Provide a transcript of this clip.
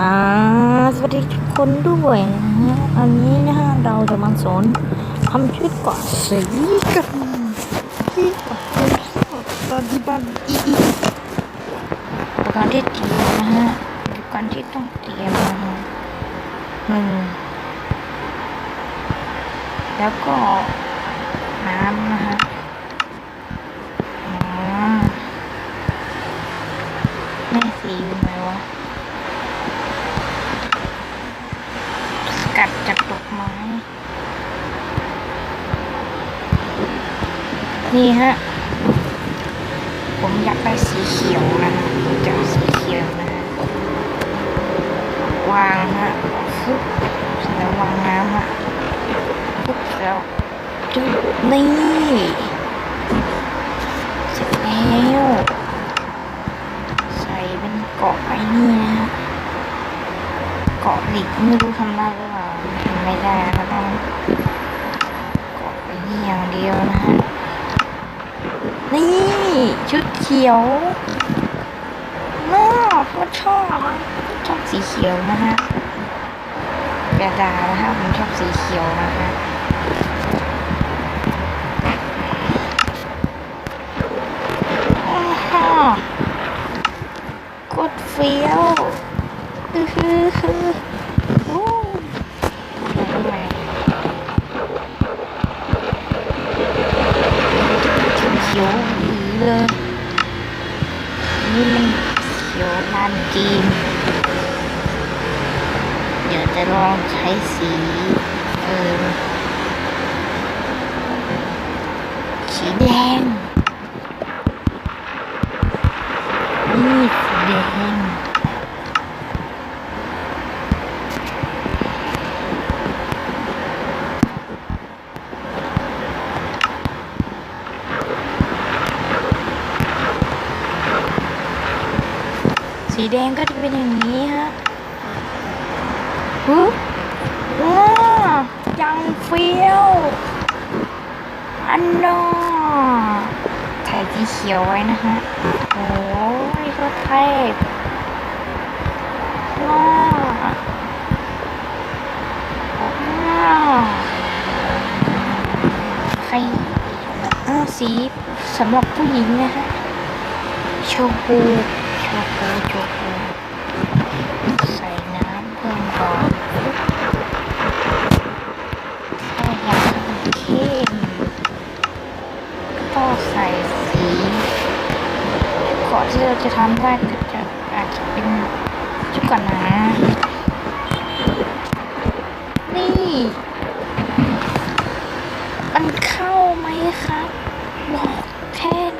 อ่าสวัสดีทุกคนด้วยนะฮะอันนี้นะฮะเราจะมาสอนทำชุดเกาะสีกันที่เกาะปฏิบัติอีอุปกรที่เตรียมนะฮะอุปกรที่ต้องเตรียมนะฮะหนึ่งแล้วก็น้ำนะฮะอ๋อแม่สีอยู่ไหนวะ ส กัดจากดอกไม้ นี่ฮะ ผมอยากได้สีเขียวนะฮะจะเอาสีเขียวนะวางฮะฟึบเสร็จแล้ววางน้ำฮะปุ๊บแล้วจุดนี่เสร็จแล้ว ใส่เป็นเกาะไอ้นี่นะฮะ เกาะหลิกไม่รู้ทำได้หรือเปล่าทำไม่ได้ก็ต้องเกาะไปนี่อย่างเดียวนะฮะนี่ชุดเขียวน่าก็ชอบชอบสีเขียวนะฮะกระดาษนะฮะผมชอบสีเขียวนะฮะอ้าวกดเฟี้ยว อือฮือฮือโอ้เขียวอีเลยนี่มันเขียวลานจีนเดี๋ยวจะลองใช้สีเออสีแดงนี่สีแดง สีแดงก็จะเป็นอย่างนี้ฮะฮึว้ายังเฟี้ยว อันนอใส่สีเขียวไว้นะฮะ โอ้ยก็เทพว้าว้าใครอ้าวสีสำหรับผู้หญิงนะฮะโชกู โชกูโชกูใส่น้ำเพิ่มก่อนถ้าอยากให้มันเข้มก็ใส่สีก่อนที่เราจะทำได้ก็จะอาจจะเป็นชุก่อนนะ นี่ มันเข้าไหมครับ บอกแค่นี้